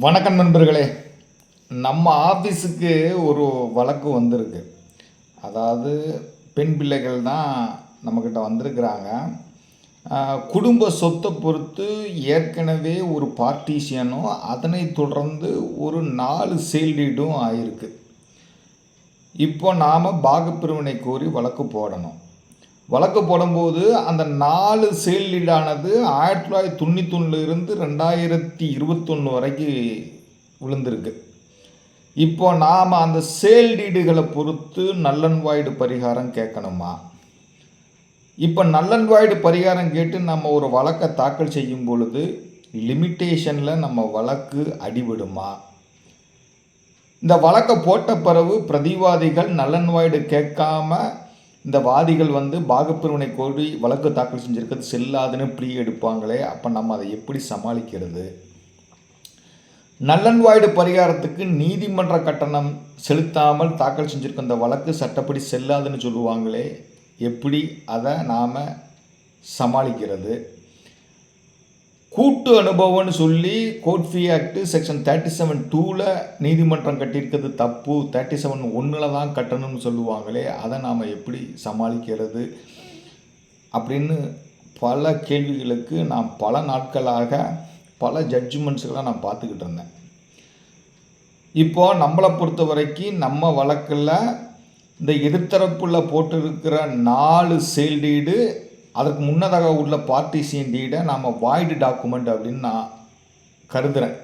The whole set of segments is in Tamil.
வணக்கம் நண்பர்களே. நம்ம ஆஃபீஸுக்கு ஒரு வழக்கு வந்திருக்கு. அதாவது பெண் பிள்ளைகள் தான் நம்மக்கிட்ட வந்திருக்கிறாங்க. குடும்ப சொத்தை பொறுத்து ஏற்கனவே ஒரு பார்ட்டிஷியனும் அதனை தொடர்ந்து ஒரு நாலு சேல்டீடும் ஆயிருக்கு. இப்போ நாம் பாகப்பிரிவினை கோரி வழக்கு போடணும். வழக்கு போடும்போது அந்த நாலு சேல் லீடானது ஆயிரத்தி தொள்ளாயிரத்தி தொண்ணூத்தொன்னுல இருந்து ரெண்டாயிரத்தி இருபத்தொன்று வரைக்கும் விழுந்திருக்கு. இப்போ நாம் அந்த சேல் டீடுகளை பொறுத்து நல்லன்வாய்டு பரிகாரம் கேட்கணுமா? இப்போ நல்லன்வாய்டு பரிகாரம் கேட்டு நம்ம ஒரு வழக்கை தாக்கல் செய்யும் பொழுது லிமிட்டேஷனில் நம்ம வழக்கு அடிபடுமா? இந்த வழக்கை போட்ட பிறகு பிரதிவாதிகள் நல்லன்வாய்டு கேட்காம இந்த வாதிகள் வந்து பாகப்பிரிவினை கோரி வழக்கு தாக்கல் செஞ்சுருக்கிறது செல்லாதுன்னு ப்ரீ எடுப்பாங்களே அப்போ நம்ம அதை எப்படி சமாளிக்கிறது? நல்லன்வாய்டு பரிகாரத்துக்கு நீதிமன்ற கட்டணம் செலுத்தாமல் தாக்கல் செஞ்சுருக்க இந்த வழக்கு சட்டப்படி செல்லாதுன்னு சொல்லுவாங்களே எப்படி அதை நாம் சமாளிக்கிறது? கூட்டு அனுபவம்னு சொல்லி court fee act section thirty seven டூவில் நீதிமன்றம் கட்டியிருக்கிறது தப்பு. தேர்ட்டி செவன் ஒன்றில் தான் கட்டணும்னு சொல்லுவாங்களே அதை நாம் எப்படி சமாளிக்கிறது அப்படின்னு பல கேள்விகளுக்கு நான் பல நாட்களாக பல ஜட்ஜ்மெண்ட்ஸ்களை நான் பார்த்துக்கிட்டு இருந்தேன். இப்போ நம்மளை பொறுத்த வரைக்கும் நம்ம வழக்கில் இந்த எதிர்த்தரப்புள்ள போட்டிருக்கிற நாலு சேல் அதற்கு முன்னதாக உள்ள பார்ட்டிசியன் டீடை நாம் வாய்டு டாக்குமெண்ட் அப்படின்னு நான் கருதுகிறேன்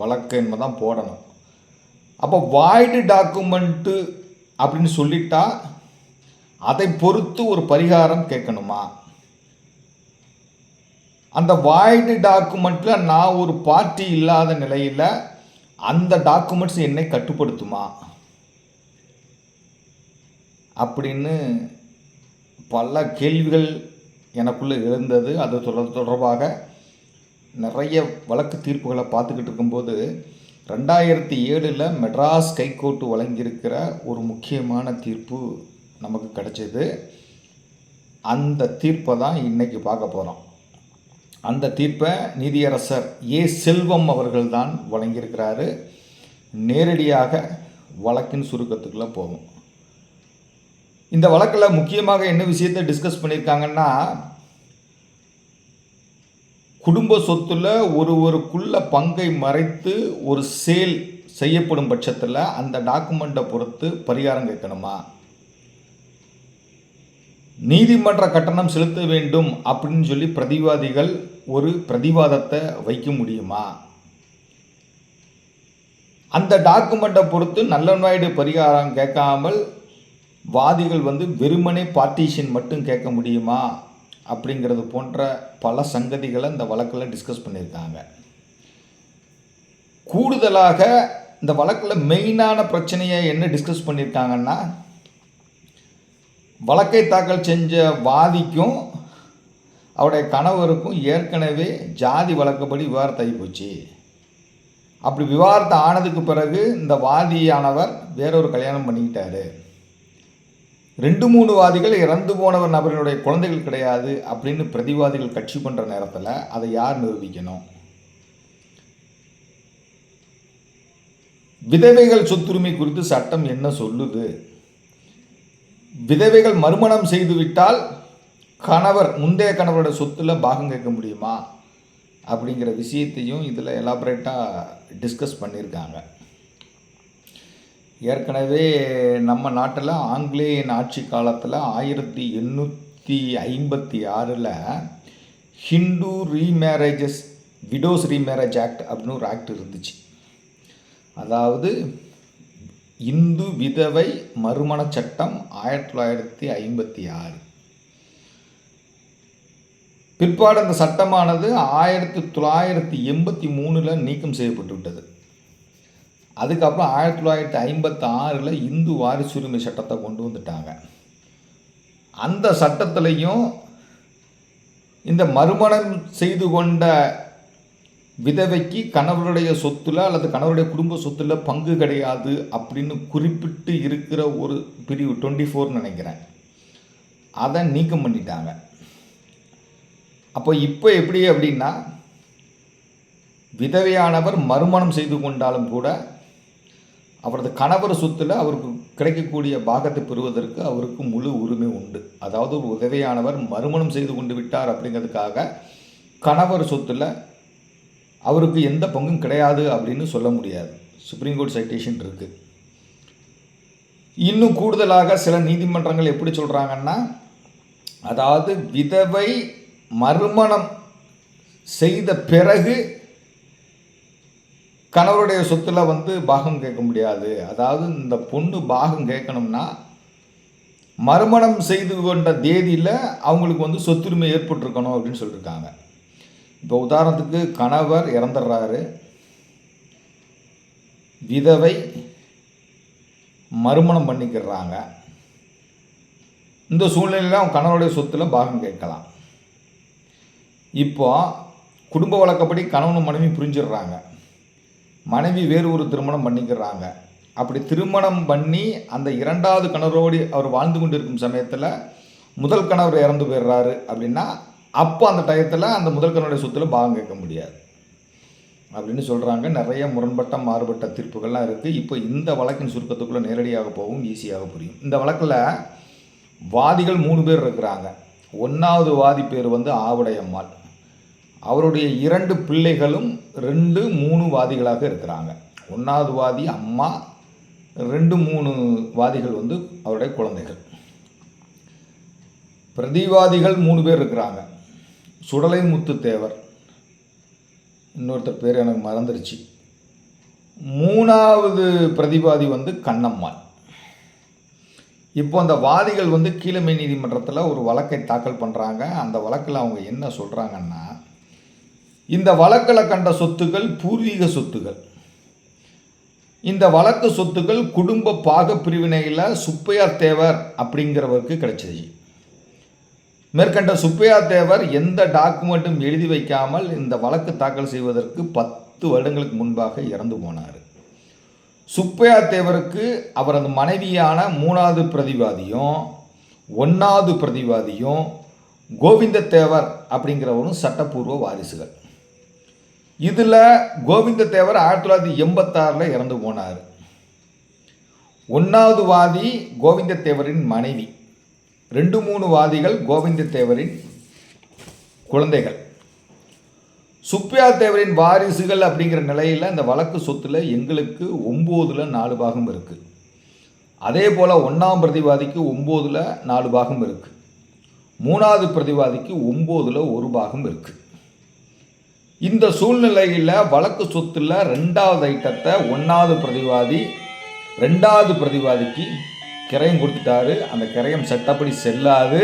வழக்கு என்பது தான் போடணும். அப்போ வாய்டு டாக்குமெண்ட்டு அப்படின்னு சொல்லிட்டா அதை பொறுத்து ஒரு பரிகாரம் கேட்கணுமா? அந்த வாய்டு டாக்குமெண்ட்டில் நான் ஒரு பார்ட்டி இல்லாத நிலையில் அந்த டாக்குமெண்ட்ஸ் என்னை கட்டுப்படுத்துமா? அப்படின்னு பல கேள்விகள் எனக்குள்ளே எழுந்தது. அது தொடர் தொடர்பாக நிறைய வழக்கு தீர்ப்புகளை பார்த்துக்கிட்டு இருக்கும்போது ரெண்டாயிரத்தி ஏழில் மெட்ராஸ் கைகோர்ட்டு வழங்கியிருக்கிற ஒரு முக்கியமான தீர்ப்பு நமக்கு கிடைச்சது. அந்த தீர்ப்பை தான் இன்றைக்கி பார்க்க போகிறோம் அந்த தீர்ப்பை நீதியரசர் ஏ. செல்வம் அவர்கள் தான் வழங்கியிருக்கிறாரு. நேரடியாக வழக்கின் சுருக்கத்துக்குள்ளே போகும் இந்த வழக்கில் முக்கியமாக என்ன விஷயத்தை டிஸ்கஸ் பண்ணியிருக்காங்கன்னா குடும்ப சொத்துல ஒருவருக்குள்ள பங்கை மறைத்து ஒரு சேல் செய்யப்படும் பட்சத்தில் அந்த டாக்குமெண்ட்டை பொறுத்து பரிகாரம் கேட்கணுமா? நீதிமன்ற கட்டணம் செலுத்த வேண்டும் அப்படின்னு சொல்லி பிரதிவாதிகள் ஒரு பிரதிவாதத்தை வைக்க முடியுமா? அந்த டாக்குமெண்ட்டை பொறுத்து நல்லநாயுடு பரிகாரம் கேட்காமல் வாதிகள் வந்து வெறுமனே பார்ட்டிஷன் மட்டும் கேட்க முடியுமா? அப்படிங்கிறது போன்ற பல சங்கதிகளை இந்த வழக்கில் டிஸ்கஸ் பண்ணியிருக்காங்க. கூடுதலாக இந்த வழக்கில் மெயினான பிரச்சனையை என்ன டிஸ்கஸ் பண்ணியிருக்காங்கன்னா வழக்கை தாக்கல் செஞ்ச வாதிக்கும் அவருடைய கணவருக்கும் ஏற்கனவே ஜாதி வழக்கப்படி விவாதத்தை போச்சு. அப்படி விவாதத்தை ஆனதுக்கு பிறகு இந்த வாதியானவர் வேறொரு கல்யாணம் பண்ணிக்கிட்டாரு. ரெண்டு மூணு வாதிகள் இறந்து போனவர் நபரினுடைய குழந்தைகள் கிடையாது அப்படின்னு பிரதிவாதிகள் கட்சி பண்ணுற நேரத்தில் அதை யார் நிரூபிக்கணும்? விதவைகள் சொத்துரிமை குறித்து சட்டம் என்ன சொல்லுது? விதவைகள் மறுமணம் செய்துவிட்டால் கணவர் முந்தைய கணவரோட சொத்துல பாகம் கேட்க முடியுமா? அப்படிங்கிற விஷயத்தையும் இதில் எலாபரேட்டாக டிஸ்கஸ் பண்ணியிருக்காங்க. ஏற்கனவே நம்ம நாட்டில் ஆங்கிலேயன் ஆட்சி காலத்தில் ஆயிரத்தி எண்ணூற்றி ஐம்பத்தி ஆறில் Hindu remarriages widows remarriage act அப்படின்னு ஒரு ஆக்ட் இருந்துச்சு. அதாவது இந்து விதவை மறுமண சட்டம் ஆயிரத்தி தொள்ளாயிரத்தி ஐம்பத்தி ஆறு. பிற்பாடு அந்த சட்டமானது ஆயிரத்தி தொள்ளாயிரத்தி எண்பத்தி மூணில் நீக்கம் செய்யப்பட்டு விட்டது. அதுக்கப்புறம் ஆயிரத்தி தொள்ளாயிரத்தி ஐம்பத்தி ஆறில் இந்து வாரிசுரிமை சட்டத்தை கொண்டு வந்துட்டாங்க. அந்த சட்டத்திலையும் இந்த மறுமணம் செய்து கொண்ட விதவைக்கு கணவருடைய சொத்துல அல்லது கணவருடைய குடும்ப சொத்துல பங்கு கிடையாது அப்படின்னு குறிப்பிட்டு இருக்கிற ஒரு பிரிவு டுவெண்ட்டி ஃபோர்னு நினைக்கிறேன். அதை நீக்கம் பண்ணிட்டாங்க. அப்போ இப்போ எப்படி அப்படின்னா விதவையானவர் மறுமணம் செய்து கொண்டாலும் கூட அவரது கணவர் சொத்தில் அவருக்கு கிடைக்கக்கூடிய பாகத்தை பெறுவதற்கு அவருக்கு முழு உரிமை உண்டு. அதாவது ஒரு உதவியானவர் மறுமணம் செய்து கொண்டு விட்டார் அப்படிங்கிறதுக்காக கணவர் சொத்தில் அவருக்கு எந்த பங்கும் கிடையாது அப்படின்னு சொல்ல முடியாது. சுப்ரீம் கோர்ட் சைட்டேஷன் இருக்குது இன்னும் கூடுதலாக சில நீதிமன்றங்கள் எப்படி சொல்கிறாங்கன்னா அதாவது விதவை மறுமணம் செய்த பிறகு கணவருடைய சொத்துல வந்து பாகம் கேட்க முடியாது. அதாவது இந்த பொண்ணு பாகம் கேட்கணும்னா மறுமணம் செய்து கொண்ட தேதியில் அவங்களுக்கு வந்து சொத்துரிமை ஏற்பட்டிருக்கணும் அப்படின்னு சொல்லியிருக்காங்க இப்போ உதாரணத்துக்கு கணவர் இறந்துடுறாரு. விதவை மறுமணம் பண்ணிக்கிறாங்க. இந்த சூழ்நிலையில் அவன் கணவருடைய சொத்துல பாகம் கேட்கலாம். இப்போ குடும்ப வழக்கப்படி கணவனும் மனைவி புரிஞ்சிடுறாங்க. மனைவி வேறு ஒரு திருமணம் பண்ணிக்கிறாங்க. அப்படி திருமணம் பண்ணி அந்த இரண்டாவது கணவரோடு அவர் வாழ்ந்து கொண்டிருக்கும் சமயத்தில் முதல் கணவர் இறந்து போயிடுறாரு அப்படின்னா அப்போ அந்த டயத்தில் அந்த முதல் கணவருடைய சொத்துல பாகம் கேட்க முடியாது. அப்படின்னு சொல்கிறாங்க நிறைய முரண்பட்ட மாறுபட்ட தீர்ப்புகள்லாம் இருக்குது இப்போ இந்த வழக்கின் சுருக்கத்துக்குள்ளே நேரடியாக போகும் ஈஸியாக புரியும். இந்த வழக்கில் வாதிகள் மூணு பேர் இருக்கிறாங்க. ஒன்றாவது வாதி பேர் வந்து ஆவுடையம்மாள். அவருடைய இரண்டு பிள்ளைகளும் ரெண்டு மூணு வாதிகளாக இருக்கிறாங்க. ஒன்றாவது வாதி அம்மா ரெண்டு மூணு வாதிகள் வந்து அவருடைய குழந்தைகள். பிரதிவாதிகள் மூணு பேர் இருக்கிறாங்க. சுடலை முத்து தேவர் இன்னொருத்தர் பேர் எனக்கு மறந்துருச்சு. மூணாவது பிரதிவாதி வந்து கண்ணம்மாள். இப்போ அந்த வாதிகள் வந்து கீழமை நீதிமன்றத்தில் ஒரு வழக்கை தாக்கல் பண்ணுறாங்க அந்த வழக்கில் அவங்க என்ன சொல்கிறாங்கன்னா இந்த வழக்கில் கண்ட சொத்துக்கள் பூர்வீக சொத்துக்கள். இந்த வழக்கு சொத்துக்கள் குடும்ப பாக பிரிவினையில் சுப்பையா தேவர் அப்படிங்கிறவருக்கு கிடைச்சது. மேற்கண்ட சுப்பையா தேவர் எந்த டாக்குமெண்ட்டும் எழுதி வைக்காமல் இந்த வழக்கு தாக்கல் செய்வதற்கு பத்து வருடங்களுக்கு முன்பாக இறந்து போனார். சுப்பையா தேவருக்கு அவரது மனைவியான மூணாவது பிரதிவாதியும் ஒன்றாவது பிரதிவாதியும் கோவிந்த தேவர் அப்படிங்கிறவரும் சட்டப்பூர்வ வாரிசுகள். இதில் கோவிந்த தேவர் ஆயிரத்தி தொள்ளாயிரத்தி எண்பத்தாறில் இறந்து போனார். ஒன்றாவது வாதி கோவிந்த தேவரின் மனைவி. ரெண்டு மூணு வாதிகள் கோவிந்த தேவரின் குழந்தைகள். சுப்பியா தேவரின் வாரிசுகள் அப்படிங்கிற நிலையில் இந்த வழக்கு சொத்தில் எங்களுக்கு ஒம்போதில் நாலு பாகம் இருக்குது அதே போல் ஒன்றாம் பிரதிவாதிக்கு ஒம்போதில் நாலு பாகம் இருக்குது மூணாவது பிரதிவாதிக்கு ஒம்போதில் ஒரு பாகம் இருக்குது இந்த சூழ்நிலையில் வழக்கு சொத்தில் ரெண்டாவது ஐட்டத்தை ஒன்றாவது பிரதிவாதி ரெண்டாவது பிரதிவாதிக்கு கிரயம் கொடுத்துட்டாரு. அந்த கிரயம் சட்டப்படி செல்லாது.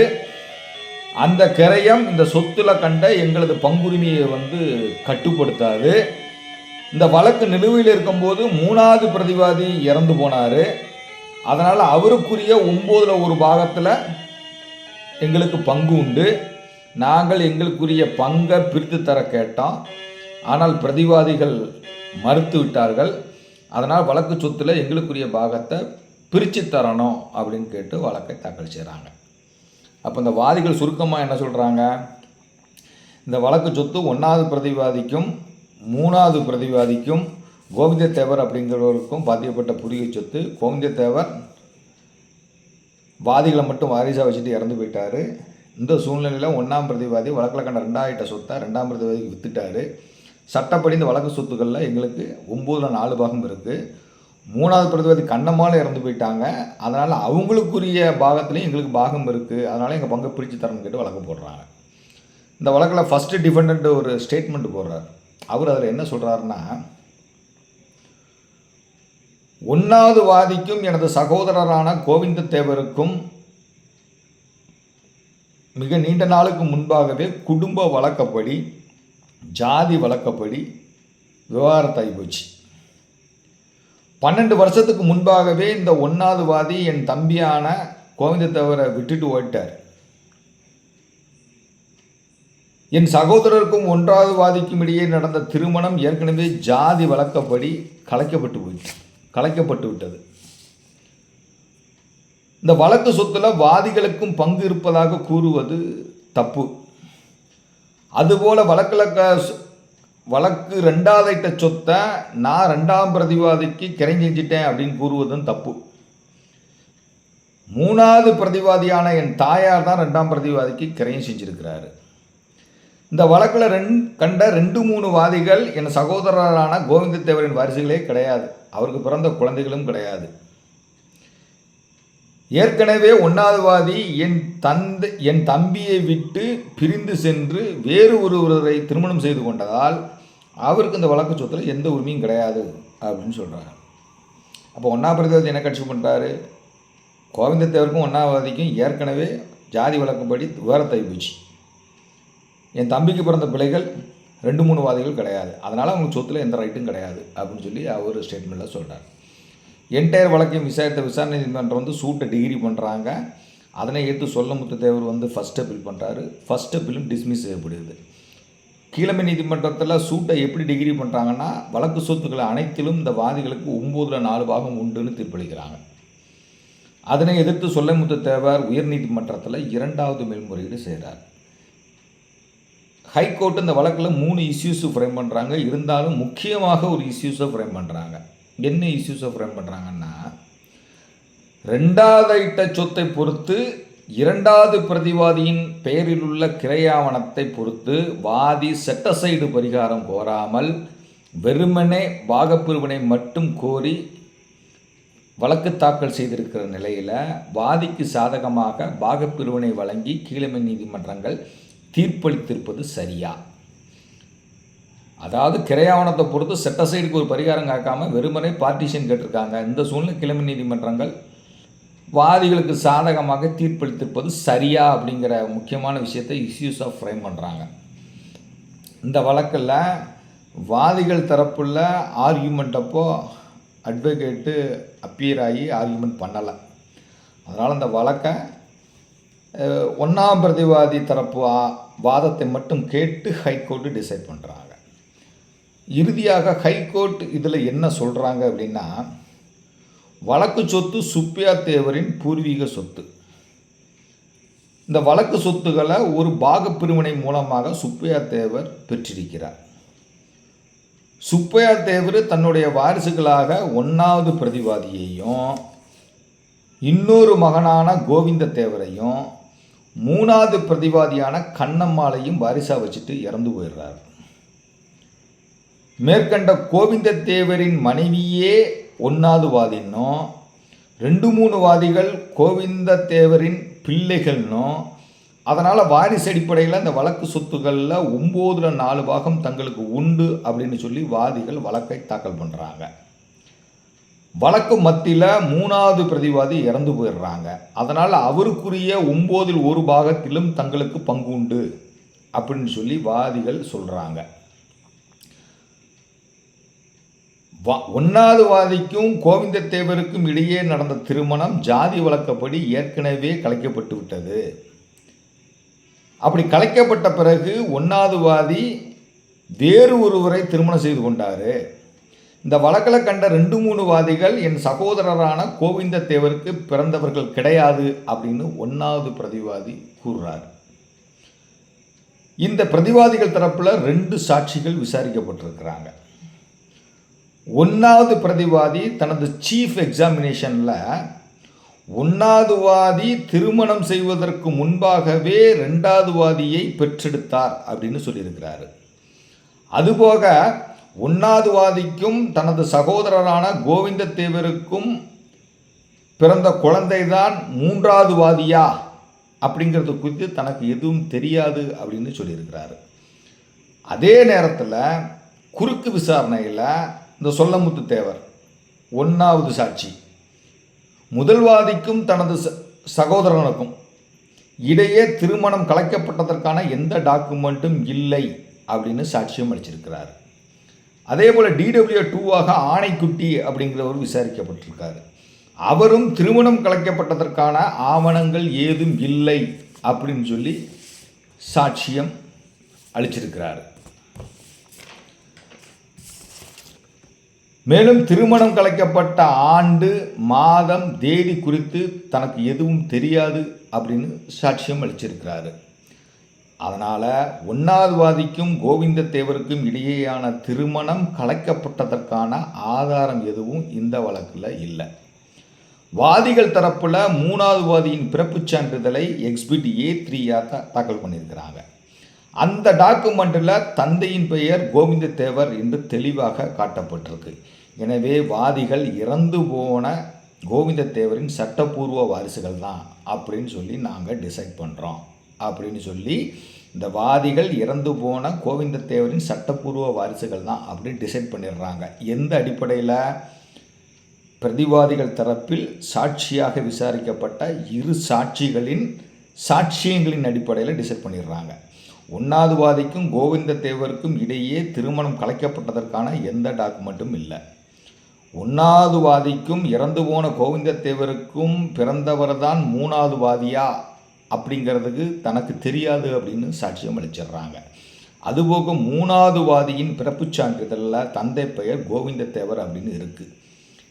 அந்த கிரயம் இந்த சொத்துல கண்ட எங்களது பங்குரிமையை வந்து கட்டுப்படுத்தாது. இந்த வழக்கு நிலுவையில் இருக்கும்போது மூணாவது பிரதிவாதி இறந்து போனார். அதனால் அவருக்குரிய ஒம்போதில் ஒரு பாகத்தில் எங்களுக்கு பங்கு உண்டு. நாங்கள் எங்களுக்குரிய பங்கை பிரித்து தர கேட்டோம். ஆனால் பிரதிவாதிகள் மறுத்து விட்டார்கள். அதனால் வழக்கு சொத்தில் எங்களுக்குரிய பாகத்தை பிரித்து தரணும் அப்படின்னு கேட்டு வழக்கை தாக்கல் செய்கிறாங்க அப்போ இந்த வாதிகள் சுருக்கமாக என்ன சொல்கிறாங்க இந்த வழக்கு சொத்து ஒன்றாவது பிரதிவாதிக்கும் மூணாவது பிரதிவாதிக்கும் கோவிந்தத்தேவர் அப்படிங்கிறவருக்கும் பாதிக்கப்பட்ட புதிய சொத்து. கோவிந்த தேவர் வாதிகளை மட்டும் வாரிசாக வச்சுட்டு இறந்து போயிட்டார். இந்த சூழ்நிலையில் ஒன்றாம் பிரதிவாதி வழக்கில் கண்ட ரெண்டாயிட்ட சொத்தை ரெண்டாம் பிரதிவாதிக்கு வித்துட்டாரு. சட்டப்படி இந்த வழக்கு சொத்துக்களில் எங்களுக்கு ஒம்போதில் நாலு பாகம் இருக்குது மூணாவது பிரதிவாதி கண்ணம்மால இறந்து போயிட்டாங்க. அதனால் அவங்களுக்குரிய பாகத்துலேயும் எங்களுக்கு பாகம் இருக்குது அதனால் எங்கள் பங்கை பிரித்து தரணும்னு கேட்டு வழக்கு போடுறாங்க. இந்த வழக்கில் ஃபஸ்ட்டு டிஃபெண்ட் ஒரு ஸ்டேட்மெண்ட் போடுறார். அவர் அதில் என்ன சொல்கிறாருன்னா ஒன்றாவது வாதிக்கும் எனது சகோதரரான கோவிந்த தேவருக்கும் மிக நீண்ட நாளுக்கு முன்பாகவே குடும்ப வழக்கப்படி ஜாதி வழக்கப்படி விவகாரத்தாகி போச்சு. பன்னெண்டு வருஷத்துக்கு முன்பாகவே இந்த ஒன்றாவது வாதி என் தம்பியான கோவிந்தத்தவரை விட்டுட்டு ஓட்டார் என் சகோதரருக்கும் ஒன்றாவது வாதிக்கும் இடையே நடந்த திருமணம் ஏற்கனவே ஜாதி வழக்கப்படி கலைக்கப்பட்டு போயிட்டு கலைக்கப்பட்டு விட்டது. இந்த வழக்கு சொத்துல வாதிகளுக்கும் பங்கு இருப்பதாக கூறுவது தப்பு. அதுபோல் வழக்கில் க- வழக்கு ரெண்டாவதிட்ட சொத்தை நான் ரெண்டாம் பிரதிவாதிக்கு கிரை செஞ்சிட்டேன் அப்படின்னு கூறுவதும் தப்பு. மூணாவது பிரதிவாதியான என் தாயார் தான் ரெண்டாம் பிரதிவாதிக்கு கிரையும் செஞ்சிருக்கிறாரு. இந்த வழக்கில் ரெண் கண்ட ரெண்டு மூணு வாதிகள் என் சகோதரரான கோவிந்தத்தேவரின் வாரிசுகளே கிடையாது. அவருக்கு பிறந்த குழந்தைகளும் கிடையாது. ஏற்கனவே ஒன்றாவது வாதி என் தந்தை என் தம்பியை விட்டு பிரிந்து சென்று வேறு ஒருவரை திருமணம் செய்து கொண்டதால் அவருக்கு இந்த வழக்கு சொத்தில் எந்த உரிமையும் கிடையாது அப்படின்னு சொல்கிறாங்க அப்போ ஒன்றாம் பிரதிவாதி என்ன கட்சி பண்ணுறாரு கோவிந்தத்தேவருக்கும் ஒன்றாவதிக்கும் ஏற்கனவே ஜாதி வழக்குப்படி விவரத்தை போச்சு. என் தம்பிக்கு பிறந்த பிள்ளைகள் ரெண்டு மூணு வாதிகள் கிடையாது. அதனால் அவங்க சொத்தில் எந்த ரைட்டும் கிடையாது அப்படின்னு சொல்லி அவர் ஸ்டேட்மெண்ட்டில் சொல்கிறார் என்டையர் வழக்கையும் விசாரித்த விசாரணை நீதிமன்றம் வந்து சூட்டை டிகிரி பண்ணுறாங்க அதனை ஏற்று சொல்லமுத்து தேவர் வந்து ஃபஸ்ட் அப்பீல் பண்ணுறாரு ஃபஸ்ட் அப்பீலும் டிஸ்மிஸ் செய்யப்படுது கீழமை நீதிமன்றத்தில் சூட்டை எப்படி டிகிரி பண்ணுறாங்கன்னா வழக்கு சொத்துக்கள் அனைத்திலும் இந்த வாதிகளுக்கு ஒம்போதில் நாலு பாகம் உண்டுன்னு தீர்ப்பளிக்கிறாங்க. அதனை எதிர்த்து சொல்லமுத்து தேவர் உயர்நீதிமன்றத்தில் இரண்டாவது மேல்முறையீடு செய்கிறார் ஹைகோர்ட் இந்த வழக்கில் மூணு இஷ்யூஸு ஃப்ரேம் பண்ணுறாங்க இருந்தாலும் முக்கியமாக ஒரு இஷ்யூஸை ஃப்ரேம் பண்ணுறாங்க என்ன இஷ்யூஸை ஃப்ரேம் பண்ணுறாங்கன்னா ரெண்டாவது ஐட்ட சொத்தை பொறுத்து இரண்டாவது பிரதிவாதியின் பெயரில் உள்ள கிரையாவணத்தை பொறுத்து வாதி செட்டசைடு பரிகாரம் கோராமல் வெறுமனே பாகப்பிரிவினை மட்டும் கோரி வழக்கு தாக்கல் செய்திருக்கிற நிலையில் வாதிக்கு சாதகமாக பாகப்பிரிவினை வழங்கி கீழமை நீதிமன்றங்கள் தீர்ப்பளித்திருப்பது சரியா? அதாவது கிரையாவணத்தை பொறுத்து செட்டசைடுக்கு ஒரு பரிகாரம் காக்காம வெறுமனே பார்ட்டிஷன் கேட்டிருக்காங்க. இந்த சூழ்நிலை கிழமை நீதிமன்றங்கள் வாதிகளுக்கு சாதகமாக தீர்ப்பளித்திருப்பது சரியா அப்படிங்கிற முக்கியமான விஷயத்தை இஷ்யூஸ் ஆஃப் ஃப்ரேம் பண்ணுறாங்க இந்த வழக்கில் வாதிகள் தரப்புள்ள ஆர்கியூமெண்ட் அப்போ அட்வொகேட்டு அப்பியர் ஆகி ஆர்கியூமெண்ட் பண்ணலை. அதனால் அந்த வழக்கை ஒன்றாம் பிரதிவாதி தரப்பு வாதத்தை மட்டும் கேட்டு ஹைகோர்ட்டு டிசைட் பண்ணுறாங்க இறுதியாக ஹைகோர்ட் இதில் என்ன சொல்கிறாங்க அப்படின்னா வழக்கு சொத்து சுப்பியா தேவரின் பூர்வீக சொத்து. இந்த வழக்கு சொத்துக்களை ஒரு பாகப்பிரிவினை மூலமாக சுப்பையா தேவர் பெற்றிருக்கிறார். சுப்பையா தேவர் தன்னுடைய வாரிசுகளாக ஒன்றாவது பிரதிவாதியையும் இன்னொரு மகனான கோவிந்த தேவரையும் மூணாவது பிரதிவாதியான கண்ணம்மாளையும் வாரிசாக வச்சுட்டு இறந்து போயிடுறார். மேற்கண்ட கோவிந்த தேவரின் மனைவியே ஒன்றாவது வாதின்னும் ரெண்டு மூணு வாதிகள் கோவிந்த தேவரின் பிள்ளைகள்னும் அதனால் வாரிசு அடிப்படையில் அந்த வழக்கு சொத்துக்களில் ஒம்போதில் நாலு பாகம் தங்களுக்கு உண்டு அப்படின்னு சொல்லி வாதிகள் வழக்கை தாக்கல் பண்ணுறாங்க வழக்கு மத்தியில் மூணாவது பிரதிவாதி இறந்து போயிடுறாங்க. அதனால் அவருக்குரிய ஒம்போதில் ஒரு பாகத்திலும் தங்களுக்கு பங்கு உண்டு அப்படின்னு சொல்லி வாதிகள் சொல்கிறாங்க வா ஒன்றாவது வாதிக்கும் கோவிந்தத்தேவருக்கும் இடையே நடந்த திருமணம் ஜாதி வழக்கப்படி ஏற்கனவே கலைக்கப்பட்டு விட்டது. அப்படி கலைக்கப்பட்ட பிறகு ஒன்றாவது வாதி வேறு ஒருவரை திருமணம் செய்து கொண்டார். இந்த வழக்கில் கண்ட ரெண்டு மூணு வாதிகள் என் சகோதரரான கோவிந்தத்தேவருக்கு பிறந்தவர்கள் கிடையாது அப்படின்னு ஒன்றாவது பிரதிவாதி கூறுறார். இந்த பிரதிவாதிகள் தரப்பில் ரெண்டு சாட்சிகள் விசாரிக்கப்பட்டிருக்கிறாங்க. ஒன்றாவது பிரதிவாதி தனது சீஃப் எக்ஸாமினேஷனில் ஒன்றாவது வாதி திருமணம் செய்வதற்கு முன்பாகவே ரெண்டாவது வாதியை பெற்றெடுத்தார் அப்படின்னு சொல்லியிருக்கிறாரு. அதுபோக ஒன்றாவது வாதிக்கும் தனது சகோதரரான கோவிந்த தேவருக்கும் பிறந்த குழந்தைதான் மூன்றாவது வாதியா அப்படிங்கிறது குறித்து தனக்கு எதுவும் தெரியாது அப்படின்னு சொல்லியிருக்கிறாரு. அதே நேரத்தில் குறுக்கு விசாரணையில் இந்த சொல்லமுத்து தேவர் ஒன்றாவது சாட்சி. முதல்வாதிக்கும் தனது ச- சகோதரனுக்கும் இடையே திருமணம் கலைக்கப்பட்டதற்கான எந்த டாக்குமெண்ட்டும் இல்லை அப்படின்னு சாட்சியம் அளிச்சிருக்கிறார். அதே போல் டிடபிள்யூ டூவாக ஆணைக்குட்டி அப்படிங்கிறவர் விசாரிக்கப்பட்டிருக்காரு. அவரும் திருமணம் கலைக்கப்பட்டதற்கான ஆவணங்கள் ஏதும் இல்லை அப்படின்னு சொல்லி சாட்சியம் அளிச்சிருக்கிறார். மேலும் திருமணம் கலைக்கப்பட்ட ஆண்டு மாதம் தேதி குறித்து தனக்கு எதுவும் தெரியாது அப்படின்னு சாட்சியம் அளிச்சிருக்கிறாரு. அதனால் ஒன்னாவது வாதிக்கும் கோவிந்த தேவருக்கும் இடையேயான திருமணம் கலைக்கப்பட்டதற்கான ஆதாரம் எதுவும் இந்த வழக்கில் இல்லை. வாதிகள் தரப்பில் மூணாவது வாதியின் பிறப்புச் சான்றிதழை எக்ஸ்பிட் ஏ த்ரீயாக தாக்கல் பண்ணியிருக்கிறாங்க. அந்த டாக்குமெண்ட்டில் தந்தையின் பெயர் கோவிந்த தேவர் என்று தெளிவாக காட்டப்பட்டிருக்கு. எனவே வாதிகள் இறந்து போன கோவிந்த தேவரின் சட்டப்பூர்வ வாரிசுகள் தான் அப்படின்னு சொல்லி நாங்கள் டிசைட் பண்ணுறோம் அப்படின்னு சொல்லி இந்த வாதிகள் இறந்து போன கோவிந்த தேவரின் சட்டப்பூர்வ வாரிசுகள் தான் அப்படின்னு டிசைட் பண்ணிடுறாங்க. எந்த அடிப்படையில்? பிரதிவாதிகள் தரப்பில் சாட்சியாக விசாரிக்கப்பட்ட இரு சாட்சிகளின் சாட்சியங்களின் அடிப்படையில் டிசைட் பண்ணிடுறாங்க. ஒன்றாவது வாதிக்கும் கோவிந்த தேவருக்கும் இடையே திருமணம் கலைக்கப்பட்டதற்கான எந்த டாக்குமெண்ட்டும் இல்லை. ஒன்றாவது வாதிக்கும் இறந்து போன கோவிந்தத்தேவருக்கும் பிறந்தவர்தான் பிறந்தவர் தான் மூணாவது வாதியா அப்படிங்கிறதுக்கு தனக்கு தெரியாது அப்படின்னு சாட்சியம் அளிச்சிடுறாங்க. அதுபோக மூணாவது வாதியின் பிறப்புச் சான்றிதழில் தந்தை பெயர் கோவிந்தத்தேவர் அப்படின்னு இருக்குது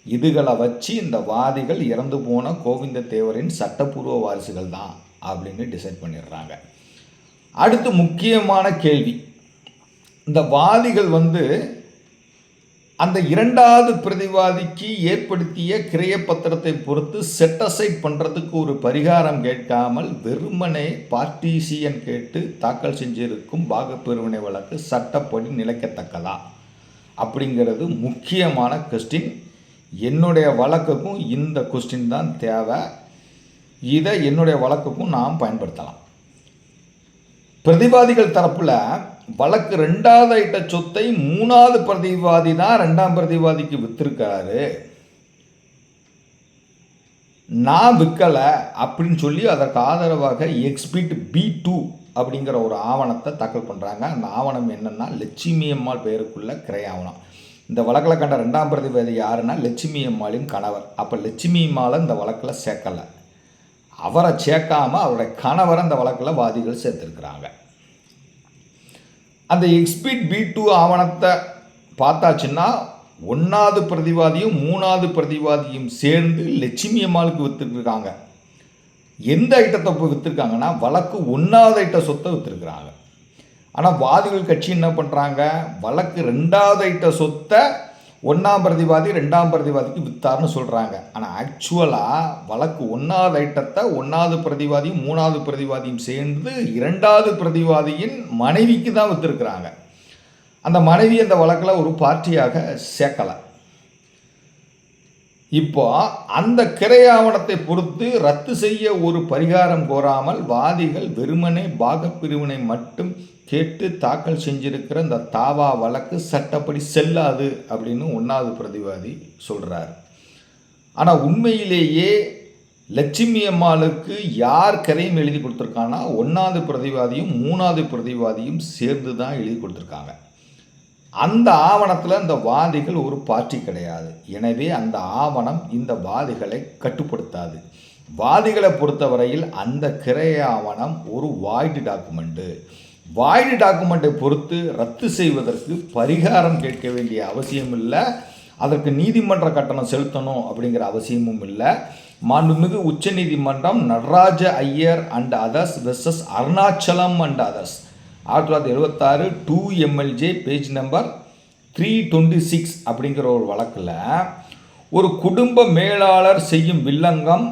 இதுகளை வச்சு இந்த வாதிகள் இறந்து போன கோவிந்தத்தேவரின் சட்டப்பூர்வ வாரிசுகள் தான் அப்படின்னு டிசைட் பண்ணிடுறாங்க. அடுத்து முக்கியமான கேள்வி. இந்த வாதிகள் வந்து அந்த இரண்டாவது பிரதிவாதிக்கு ஏற்படுத்திய கிரையப்பத்திரத்தை பொறுத்து செட்டசைட் பண்ணுறதுக்கு ஒரு பரிகாரம் கேட்காமல் வெறுமனே பார்ட்டிசியன் கேட்டு தாக்கல் செஞ்சிருக்கும் பாகப்பெருவினை வழக்கு சட்டப்படி நிலைக்கத்தக்கதா? அப்படிங்கிறது முக்கியமான கொஸ்டின் என்னுடைய வழக்குக்கும் இந்த கொஸ்டின் தான் தேவை. இதை என்னுடைய வழக்குக்கும் நாம் பயன்படுத்தலாம். பிரதிவாதிகள் தரப்பில் வழக்கு ரெண்டாவது ஐட்ட சொத்தை மூணாவது பிரதிவாதி தான் ரெண்டாம் பிரதிவாதிக்கு விற்றுருக்காரு நான் விற்கலை அப்படின்னு சொல்லி அதற்கு ஆதரவாக எக்ஸ்பிட் பி டூ அப்படிங்கிற ஒரு ஆவணத்தை தாக்கல் பண்ணுறாங்க அந்த ஆவணம் என்னென்னா லட்சுமி அம்மாள் பெயருக்குள்ள கிரை ஆவணம். இந்த வழக்கில் கண்ட ரெண்டாம் பிரதிவாதி யாருன்னா லட்சுமி அம்மாளின் கணவர். அப்போ லட்சுமி அம்மாவை இந்த வழக்கில் சேர்க்கலை. அவரை சேர்க்காம அவருடைய கணவரை அந்த வழக்கில் வாதிகள் சேர்த்துருக்குறாங்க. அந்த எக்ஸ்பீட் பி டூ ஆவணத்தை பார்த்தாச்சுன்னா ஒன்றாவது பிரதிவாதியும் மூணாவது பிரதிவாதியும் சேர்ந்து லட்சுமி அம்மாளுக்கு விற்றுருக்காங்க எந்த ஐட்டத்தை இப்போ விற்றுருக்காங்கன்னா வழக்கு ஒன்றாவது ஐட்ட சொத்தை விற்றுருக்குறாங்க ஆனால் வாதிகள் கட்சி என்ன பண்ணுறாங்க வழக்கு ரெண்டாவது ஐட்ட சொத்தை ஒன்றாம் பிரதிவாதி ரெண்டாம் பிரதிவாதிக்கு வித்தார்னு சொல்கிறாங்க ஆனால் ஆக்சுவலாக வழக்கு ஒன்றாவது ஐட்டத்தை ஒன்றாவது பிரதிவாதியும் மூணாவது பிரதிவாதியும் சேர்ந்து இரண்டாவது பிரதிவாதியின் மனைவிக்கு தான் விற்றுருக்குறாங்க அந்த மனைவி அந்த வழக்கில் ஒரு பார்ட்டியாக சேர்க்கலை. இப்போ அந்த கிரை ஆவணத்தை பொறுத்து ரத்து செய்ய ஒரு பரிகாரம் கோராமல் வாதிகள் வெறுமனே பாகப்பிரிவினை மட்டும் கேட்டு தாக்கல் செஞ்சிருக்கிற இந்த தாவா வழக்கு சட்டப்படி செல்லாது அப்படின்னு ஒன்றாவது பிரதிவாதி சொல்கிறார் ஆனால் உண்மையிலேயே லட்சுமி அம்மாளுக்கு யார் கரையும் எழுதி கொடுத்துருக்காங்கன்னா ஒன்றாவது பிரதிவாதியும் மூணாவது பிரதிவாதியும் சேர்ந்து தான் எழுதி கொடுத்துருக்காங்க. அந்த ஆவணத்தில் இந்த வாதிகள் ஒரு பார்ட்டி கிடையாது. எனவே அந்த ஆவணம் இந்த வாதிகளை கட்டுப்படுத்தாது. வாதிகளை பொறுத்தவரையில் அந்த கிரை ஆவணம் ஒரு வாய்டு டாக்குமெண்ட்டு வாய்டு டாக்குமெண்ட்டை பொறுத்து ரத்து செய்வதற்கு பரிகாரம் கேட்க வேண்டிய அவசியம் இல்லை. அதற்கு நீதிமன்ற கட்டணம் செலுத்தணும் அப்படிங்கிற அவசியமும் இல்லை. மாண்புமிகு உச்சநீதிமன்றம் Nataraja Iyer and others versus Arunachalam and others ஆயிரத்தி தொள்ளாயிரத்தி எழுபத்தாறு two MLJ page number three twenty six அப்படிங்கிற ஒரு வழக்கில் ஒரு குடும்ப மேலாளர் செய்யும் வில்லங்கம்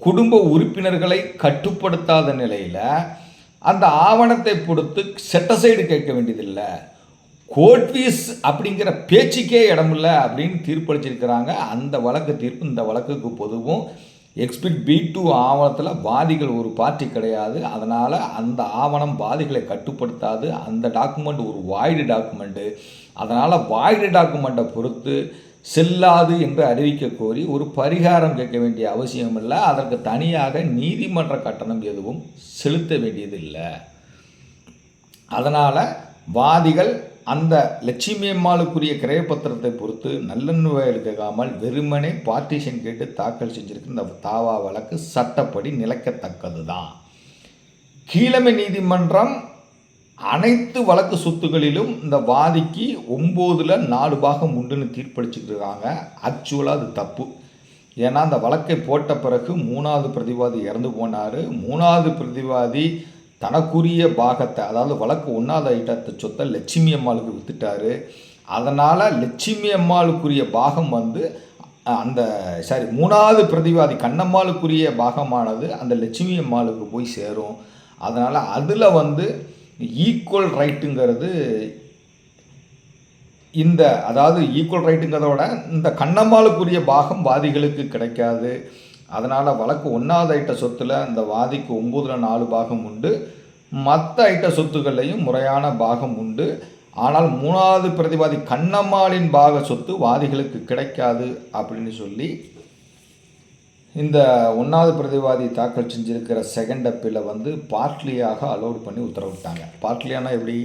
குடும்ப உறுப்பினர்களை கட்டுப்படுத்தாத நிலையில் அந்த ஆவணத்தை பொறுத்து செட்டசைடு கேட்க வேண்டியதில்லை. கோர்ட் ஃபீஸ் அப்படிங்கிற பேச்சுக்கே இடமில்லை அப்படின்னு தீர்ப்பளிச்சிருக்கிறாங்க. அந்த வழக்கு தீர்ப்பு இந்த வழக்குக்கு பொதுவும் எக்ஸ்பிட் பி டூ ஆவணத்தில் வாதிகள் ஒரு பார்ட்டி கிடையாது. அதனால் அந்த ஆவணம் பாதிகளை கட்டுப்படுத்தாது. அந்த டாக்குமெண்ட் ஒரு வாய்டு டாக்குமெண்ட்டு அதனால் வாய்டு டாக்குமெண்ட்டை பொறுத்து செல்லாது என்று அறிவிக்க கோரி ஒரு பரிகாரம் கேட்க வேண்டிய அவசியம் இல்லை. அதற்கு தனியாக நீதிமன்ற கட்டணம் எதுவும் செலுத்த வேண்டியதில்லை அதனால் வாதிகள் அந்த லட்சுமி அம்மாளுக்குரிய கிரயப்பத்திரத்தை பொறுத்து நல்லெண்ணுவை எடுக்காமல் வெறுமனே பார்ட்டிஷன் கேட்டு தாக்கல் செஞ்சிருக்கு இந்த தாவா வழக்கு சட்டப்படி நிலைக்கத்தக்கது தான் கீழமை நீதிமன்றம் அனைத்து வழக்கு சொத்துகளிலும் இந்த வாதிக்கு ஒம்போதில் நாலு பாகம் உண்டுன்னு தீர்ப்பளிச்சுருக்காங்க. ஆக்சுவலாக அது தப்பு. ஏன்னா அந்த வழக்கை போட்ட பிறகு மூணாவது பிரதிவாதி இறந்து போனார். மூணாவது பிரதிவாதி தனக்குரிய பாகத்தை அதாவது வழக்கு ஒன்றாவது ஐட்டத்தை சொத்தை லட்சுமி அம்மாளுக்கு வித்துட்டாரு. அதனால் லட்சுமி அம்மாளுக்குரிய பாகம் வந்து அந்த சாரி மூணாவது பிரதிவாதி கண்ணம்மாளுக்குரிய பாகமானது அந்த லட்சுமி அம்மாளுக்கு போய் சேரும். அதனால் அதில் வந்து ஈக்குவல் ரைட்டுங்கிறது இந்த அதாவது ஈக்குவல் ரைட்டுங்கிறத விட இந்த கண்ணம்மாளுக்குரிய பாகம் வாதிகளுக்கு கிடைக்காது. அதனால் வழக்கு ஒன்றாவது ஐட்ட சொத்தில் இந்த வாதிக்கு ஒம்பதில் நாலு பாகம் உண்டு. மற்ற ஐட்ட சொத்துக்கள்லையும் முறையான பாகம் உண்டு. ஆனால் மூணாவது பிரதிவாதி கண்ணம்மாளின் பாக சொத்து வாதிகளுக்கு கிடைக்காது அப்படின்னு சொல்லி இந்த ஒன்றாவது பிரதிவாதி தாக்கல் செஞ்சிருக்கிற செகண்ட் அப்பில் வந்து பார்ட்லியாக அலோட் பண்ணி உத்தரவிட்டாங்க. பார்ட்லியானா எப்படி?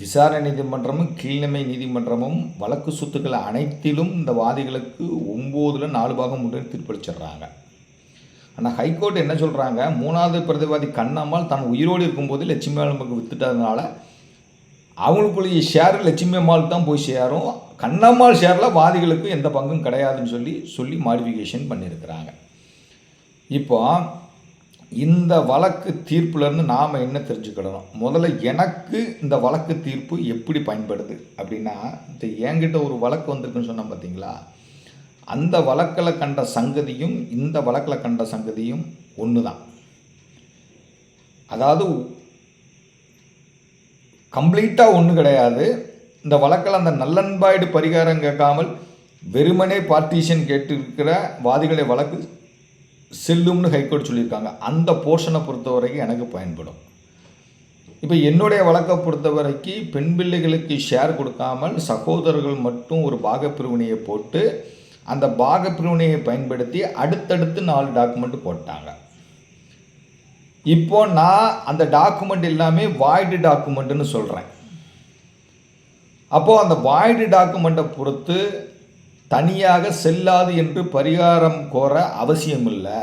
விசாரணை நீதிமன்றமும் கீழ்நிலை நீதிமன்றமும் வழக்கு சொத்துக்கள் அனைத்திலும் இந்த வாதிகளுக்கு ஒம்போதில் நாலு பாகம் உண்டு தீர்ப்பளிச்சிடுறாங்க ஆனால் ஹைகோர்ட் என்ன சொல்கிறாங்க மூணாவது பிரதிவாதி கண்ணம்மாள் தான் உயிரோடு இருக்கும்போது லட்சுமி அம்மாவுக்கு வித்துட்டதுனால அவங்களுக்குரிய ஷேர் லட்சுமி அம்மாவுக்கு தான் போய் சேரும். கண்ணம்மாள் ஷேரில் வாதிகளுக்கு எந்த பங்கும் கிடையாதுன்னு சொல்லி சொல்லி மாடிஃபிகேஷன் பண்ணியிருக்கிறாங்க. இப்போ இந்த வழக்கு தீர்ப்புலேருந்து நாம் என்ன தெரிஞ்சுக்கிடணும்? முதல்ல எனக்கு இந்த வழக்கு தீர்ப்பு எப்படி பயன்படுது? அப்படின்னா இந்த என்கிட்ட ஒரு வழக்கு வந்திருக்குன்னு சொன்னால் பார்த்தீங்களா அந்த வழக்கில் கண்ட சங்கதியும் இந்த வழக்கில் கண்ட சங்கதியும் ஒன்று தான் அதாவது கம்ப்ளீட்டாக ஒன்று கிடையாது. இந்த வழக்கில் அந்த நல்லன்பாய்டு பரிகாரம் கேட்காமல் வெறுமனே பார்ட்டிஷன் கேட்டிருக்கிற வாதிகளை வழக்கு செல்லும்னு ஹைகோர்ட் சொல்லியிருக்காங்க. அந்த போர்ஷனை பொறுத்த வரைக்கும் எனக்கு பயன்படும். இப்போ என்னுடைய வழக்கை பொறுத்த வரைக்கும் பெண் பிள்ளைகளுக்கு ஷேர் கொடுக்காமல் சகோதரர்கள் மட்டும் ஒரு பாகப்பிரிவினையை போட்டு அந்த பாகப்பிரிவினையை பயன்படுத்தி அடுத்தடுத்து நாலு டாக்குமெண்ட் போட்டாங்க. இப்போ நான் அந்த டாக்குமெண்ட் எல்லாமே வாய்டு டாக்குமெண்ட்டுன்னு சொல்கிறேன் அப்போது அந்த வாய்டு டாக்குமெண்ட்டை பொறுத்து தனியாக செல்லாது என்று பரிகாரம் கோர அவசியமில்லை.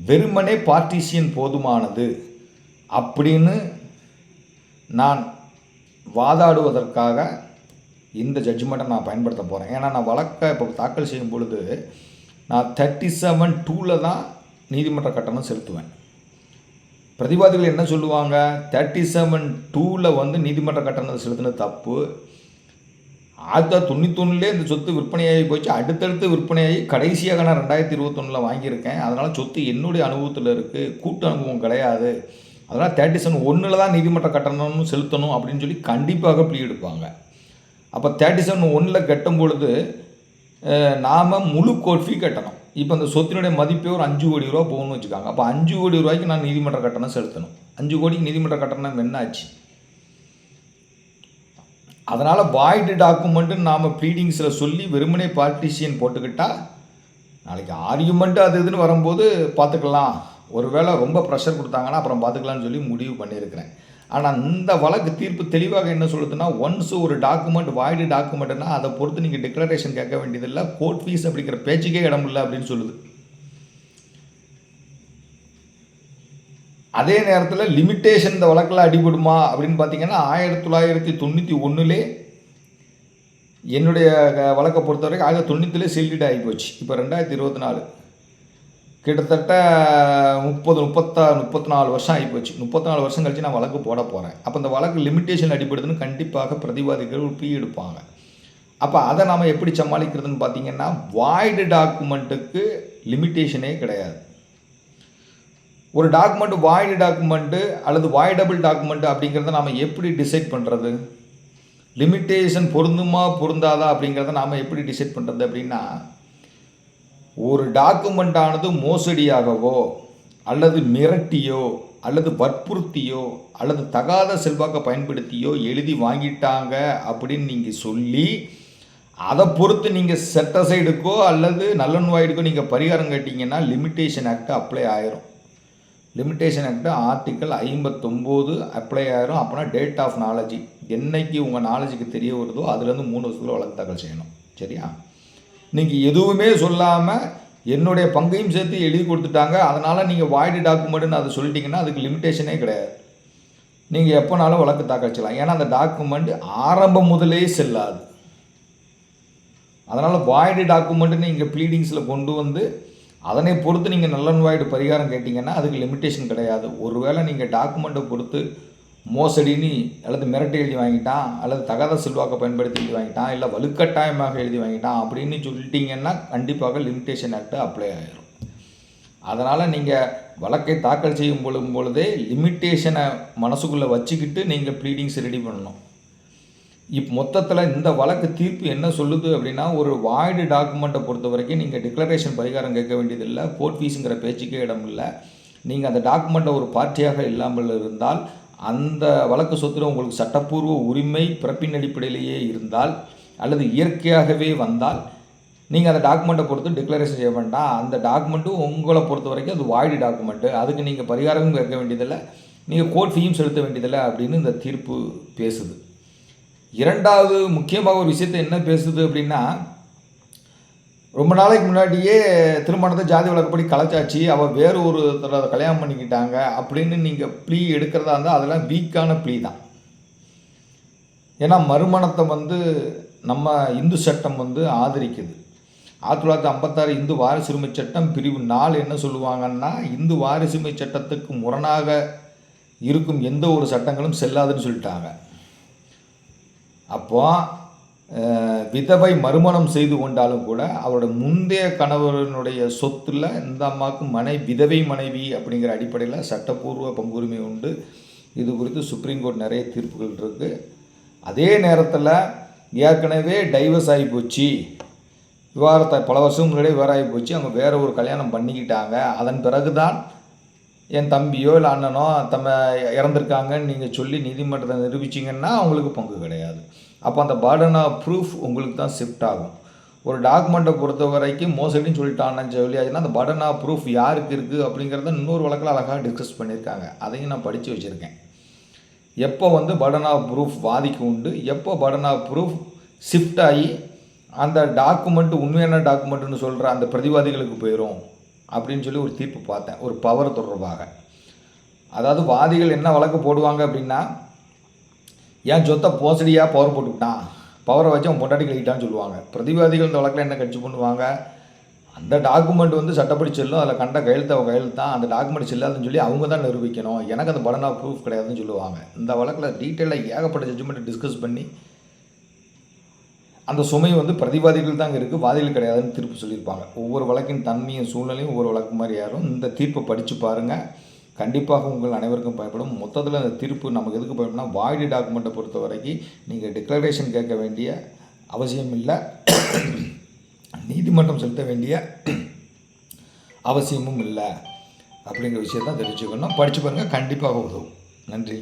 வெறுமனே பார்ட்டிசியன் போதுமானது. அப்படின்னு நான் வாதாடுவதற்காக இந்த ஜட்ஜ்மெண்ட்டை நான் பயன்படுத்த போகிறேன் ஏன்னா நான் வழக்கை இப்போ தாக்கல் செய்யும் பொழுது நான் தேர்ட்டி செவன் டூவில் தான் நீதிமன்ற கட்டணம் செலுத்துவேன். பிரதிவாதிகள் என்ன சொல்லுவாங்க? தேர்ட்டி செவன் டூவில் வந்து நீதிமன்ற கட்டணம் செலுத்தினது தப்பு. ஆயிரத்தி தொள்ளாயிரத்தி தொண்ணூத்தொன்னுலே இந்த சொத்து விற்பனையாகி போச்சு. அடுத்தடுத்து விற்பனையாகி கடைசியாக நான் ரெண்டாயிரத்தி இருபத்தொன்னில் வாங்கியிருக்கேன். அதனால் சொத்து என்னுடைய அனுபவத்தில் இருக்குது கூட்டு அனுபவம் கிடையாது. அதனால் தேர்ட்டி செவன் ஒன்றில் தான் நீதிமன்ற கட்டணம்னு செலுத்தணும் அப்படின்னு சொல்லி கண்டிப்பாக ப்ளீ எடுப்பாங்க. அப்போ தேர்ட்டி செவன் ஒன்றில் கட்டும் பொழுது நாம் முழு கோட் ஃபீ கட்டணும். இப்போ அந்த சொத்தினுடைய மதிப்பே ஒரு அஞ்சு கோடி ரூபா போகணும்னு வச்சுக்காங்க. அப்போ அஞ்சு கோடி ரூபாய்க்கு நான் நீதிமன்ற கட்டணம் செலுத்தணும். அஞ்சு கோடிக்கு நீதிமன்ற கட்டணம் என்ன ஆச்சு? அதனால் வாய்டு டாக்குமெண்ட்டுன்னு நாம் ப்ளீடிங்ஸில் சொல்லி வெறுமனே பார்ட்டிஷியன் போட்டுக்கிட்டா நாளைக்கு ஆர்குமெண்ட்டு அது இதுன்னு வரும்போது பார்த்துக்கலாம். ஒருவேளை ரொம்ப ப்ரெஷர் கொடுத்தாங்கன்னா அப்புறம் பார்த்துக்கலாம்னு சொல்லி முடிவு பண்ணியிருக்கிறேன். ஆனால் இந்த வழக்கு தீர்ப்பு தெளிவாக என்ன சொல்லுதுன்னா ஒன்ஸ் ஒரு டாக்குமெண்ட் வாய்டு டாக்குமெண்ட்னா அதை பொறுத்து நீங்கள் டிக்ளரேஷன் கேட்க வேண்டியதில்லை கோர்ட் ஃபீஸ் அப்படிங்கிற பேச்சுக்கே இடம் இல்லை அப்படின்னு சொல்லுது. அதே நேரத்தில் லிமிட்டேஷன் இந்த வழக்கில் அடிபடுமா அப்படின்னு பார்த்தீங்கன்னா ஆயிரத்தி தொள்ளாயிரத்தி தொண்ணூற்றி ஒன்றுலே என்னுடைய க- வழக்கை பொறுத்த வரைக்கும் ஆயிரத்தி தொண்ணூற்றிலே செல்லிட் ஆகி போச்சு. இப்போ ரெண்டாயிரத்தி இருபத்தி நாலு கிட்டத்தட்ட முப்பது முப்பத்தா முப்பத்தி நாலு வருஷம் ஆகி போச்சு. முப்பத்தி நாலு வருஷம் கழிச்சு நான் வழக்கு போட போகிறேன் அப்போ இந்த வழக்கு லிமிட்டேஷன் அடிபடுதுன்னு கண்டிப்பாக பிரதிவாதிகள் ஒரு பீ எடுப்பாங்க. அப்போ அதை நாம் எப்படி சமாளிக்கிறதுன்னு பார்த்தீங்கன்னா வாய்டு டாக்குமெண்ட்டுக்கு லிமிட்டேஷனே கிடையாது. ஒரு டாக்குமெண்ட் வாய்டு டாக்குமெண்ட்டு அல்லது வாய்டபிள் டாக்குமெண்ட் அப்படிங்கிறத நாம் எப்படி டிசைட் பண்ணுறது லிமிட்டேஷன் பொருந்துமா பொருந்தாதா அப்படிங்கிறத நாம் எப்படி டிசைட் பண்ணுறது அப்படின்னா ஒரு டாக்குமெண்ட்டானது மோசடியாகவோ அல்லது மிரட்டியோ அல்லது வற்புறுத்தியோ அல்லது தகாத செல்வாக்கை பயன்படுத்தியோ எழுதி வாங்கிட்டாங்க அப்படின்னு நீங்கள் சொல்லி அதை பொறுத்து நீங்கள் செட்டசைடுக்கோ அல்லது நல்லன்வாய்டுக்கோ நீங்கள் பரிகாரம் கேட்டிங்கன்னா லிமிட்டேஷன் ஆக்ட் அப்ளை ஆயிரும். லிமிட்டேஷன் ஆக்ட் ஆர்டிக்கல் ஐம்பத்தொம்போது அப்ளை ஆயிரும். அப்போனா டேட் ஆஃப் நாலேஜி என்னைக்கு உங்கள் நாலேஜுக்கு தெரிய வருதோ அதுலேருந்து மூணு வருஷத்துக்குள்ள வழக்கு தாக்கல் செய்யணும். சரியா? நீங்கள் எதுவுமே சொல்லாமல் என்னுடைய பங்கையும் சேர்த்து எழுதி கொடுத்துட்டாங்க. அதனால் நீங்கள் வாய்டு டாக்குமெண்ட்னு அதை சொல்லிட்டீங்கன்னா அதுக்கு லிமிட்டேஷனே கிடையாது. நீங்கள் எப்போனாலும் வழக்கு தாக்கல் செய்யலாம். ஏன்னா அந்த டாக்குமெண்ட் ஆரம்பம் முதலே செல்லாது. அதனால் வாய்டு டாக்குமெண்ட்டுன்னு இங்கே ப்ளீடிங்ஸில் கொண்டு வந்து அதனை பொறுத்து நீங்கள் நல்லன்வாய்டு பரிகாரம் கேட்டிங்கன்னா அதுக்கு லிமிட்டேஷன் கிடையாது. ஒருவேளை நீங்கள் டாக்குமெண்ட்டை பொறுத்து மோசடின்னு அல்லது மிரட்டி எழுதி வாங்கிட்டான் அல்லது தகாத செல்வாக்கை பயன்படுத்தி எழுதி வாங்கிட்டான் இல்லை வலுக்கட்டாயமாக எழுதி வாங்கிட்டான் அப்படின்னு சொல்லிட்டீங்கன்னா கண்டிப்பாக லிமிட்டேஷன் ஆக்ட் அப்ளை ஆகிரும் அதனால் நீங்கள் வழக்கை தாக்கல் செய்யும் பொழுதும் பொழுதே லிமிட்டேஷனை மனசுக்குள்ளே வச்சுக்கிட்டு நீங்கள் ப்ளீடிங்ஸ் ரெடி பண்ணணும். இப்போ மொத்தத்தில் இந்த வழக்கு தீர்ப்பு என்ன சொல்லுது அப்படின்னா ஒரு வாய்டு டாக்குமெண்ட்டை பொறுத்த வரைக்கும் நீங்கள் டிக்ளரேஷன் பரிகாரம் கேட்க வேண்டியதில்லை கோர்ட் ஃபீஸுங்கிற பேச்சுக்கே இடம் இல்லை. நீங்கள் அந்த டாக்குமெண்ட்டை ஒரு பார்ட்டியாக இல்லாமல் இருந்தால் அந்த வழக்கு சொத்தில் உங்களுக்கு சட்டப்பூர்வ உரிமை பிறப்பின் அடிப்படையிலேயே இருந்தால் அல்லது இயற்கையாகவே வந்தால் நீங்கள் அந்த டாக்குமெண்ட்டை பொறுத்து டிக்ளரேஷன் செய்ய வேண்டாம். அந்த டாக்குமெண்ட்டும் உங்களை பொறுத்த வரைக்கும் அது வாய்டு டாக்குமெண்ட்டு அதுக்கு நீங்கள் பரிகாரமும் கேட்க வேண்டியதில்லை நீங்கள் கோர்ட் ஃபீயும் செலுத்த வேண்டியதில்லை அப்படின்னு இந்த தீர்ப்பு பேசுது. இரண்டாவது முக்கியமாக ஒரு விஷயத்தை என்ன பேசுது அப்படின்னா ரொம்ப நாளைக்கு முன்னாடியே திருமணத்தை ஜாதி வழக்கப்படி கலைச்சாச்சு அவள் வேறு ஒரு தடவை கல்யாணம் பண்ணிக்கிட்டாங்க அப்படின்னு நீங்கள் ப்ளீ எடுக்கிறதா இருந்தால் அதெல்லாம் வீக்கான ப்ளீ தான். ஏன்னா மறுமணத்தை வந்து நம்ம இந்து சட்டம் வந்து ஆதரிக்குது. ஆயிரத்தி தொள்ளாயிரத்தி ஐம்பத்தாறு இந்து வாரிசுரிமை சட்டம் பிரிவு நாள் என்ன சொல்லுவாங்கன்னா இந்து வாரிசுரிமை சட்டத்துக்கு முரணாக இருக்கும் எந்த ஒரு சட்டங்களும் செல்லாதுன்னு சொல்லிட்டாங்க. அப்போ விதவை மறுமணம் செய்து கொண்டாலும் கூட அவரோட முந்தைய கணவரனுடைய சொத்துல இந்த அம்மாவுக்கு மனை விதவை மனைவி அப்படிங்கிற அடிப்படையில் சட்டப்பூர்வ பங்குரிமை உண்டு. இது குறித்து சுப்ரீம் கோர்ட் நிறைய தீர்ப்புகள் இருக்குது அதே நேரத்தில் ஏற்கனவே டைவர்ஸ் ஆகி போச்சு. விவாகரத்தை பல வருஷம் முன்னாடியே வேற ஆகி போச்சு. அவங்க வேறு ஒரு கல்யாணம் பண்ணிக்கிட்டாங்க. அதன் பிறகு தான் என் தம்பியோ இல்லை அண்ணனோ தம்ம இறந்துருக்காங்கன்னு நீங்கள் சொல்லி நீதிமன்றத்தை நிரூபிச்சிங்கன்னா அவங்களுக்கு பங்கு கிடையாது. அப்போ அந்த பர்டன் ஆஃப் ப்ரூஃப் உங்களுக்கு தான் ஷிஃப்ட் ஆகும். ஒரு டாக்குமெண்ட்டை பொறுத்த வரைக்கும் மோசடின்னு சொல்லிட்டான்னு சொல்லியாச்சுன்னா அந்த பர்டன் ஆஃப் ப்ரூஃப் யாருக்கு இருக்குது அப்படிங்கிறத இன்னொரு வழக்கில் அழகாக டிஸ்கஸ் பண்ணியிருக்காங்க. அதையும் நான் படித்து வச்சுருக்கேன். எப்போ வந்து பர்டன் ஆஃப் ப்ரூஃப் வாதிக்கு உண்டு எப்போ பர்டன் ஆஃப் ப்ரூஃப் ஷிஃப்ட் ஆகி அந்த டாக்குமெண்ட் உண்மையான டாக்குமெண்ட்டுன்னு சொல்கிற அந்த பிரதிவாதிகளுக்கு போயிடும் அப்படின்னு சொல்லி ஒரு தீர்ப்பு பார்த்தேன். ஒரு பவர் தொடர்பாக. அதாவது வாதிகள் என்ன வழக்கு போடுவாங்க அப்படின்னா ஏன் சொத்தை போசடியாக பவர் போட்டுக்கிட்டான் பவரை வச்சு அவன் பொண்டாட்டி கழிக்கிட்டான்னு சொல்லுவாங்க. பிரதிவாதிகள் இந்த வழக்கில் என்ன கட்சி பண்ணுவாங்க? அந்த டாக்குமெண்ட் வந்து சட்டப்படி செல்லும். அதில் கண்ட கையெழுத்து அவன் கையெழுத்து தான். அந்த டாக்குமெண்ட் செல்லாதுன்னு சொல்லி அவங்க தான் நிரூபிக்கணும். எனக்கு அந்த படன் ப்ரூஃப் கிடையாதுன்னு சொல்லுவாங்க. இந்த வழக்கில் டீட்டெயிலாக ஏகப்பட்ட ஜட்ஜ்மெண்ட் டிஸ்கஸ் பண்ணி அந்த சுமை வந்து பிரதிவாதிகள் தாங்க இருக்குது வாதிகள் கிடையாதுன்னு தீர்ப்பு சொல்லியிருப்பாங்க. ஒவ்வொரு வழக்கின் தன்மையும் சூழ்நிலையும் ஒவ்வொரு வழக்கு மாதிரி யாரும் இந்த தீர்ப்பை படித்து பாருங்கள் கண்டிப்பாக உங்கள் அனைவருக்கும் பயப்படும். மொத்தத்தில் அந்த தீர்ப்பு நமக்கு எதுக்கு பயப்படும்னா வாய்டு டாக்குமெண்ட்டை பொறுத்த வரைக்கும் நீங்கள் டிக்ளரேஷன் கேட்க வேண்டிய அவசியம் இல்லை. நீதிமன்றம் செலுத்த வேண்டிய அவசியமும் இல்லை. அப்படிங்கிற விஷயத்தான் தெரிஞ்சுக்கணும் படித்து பாருங்கள் கண்டிப்பாக உதவும். நன்றி.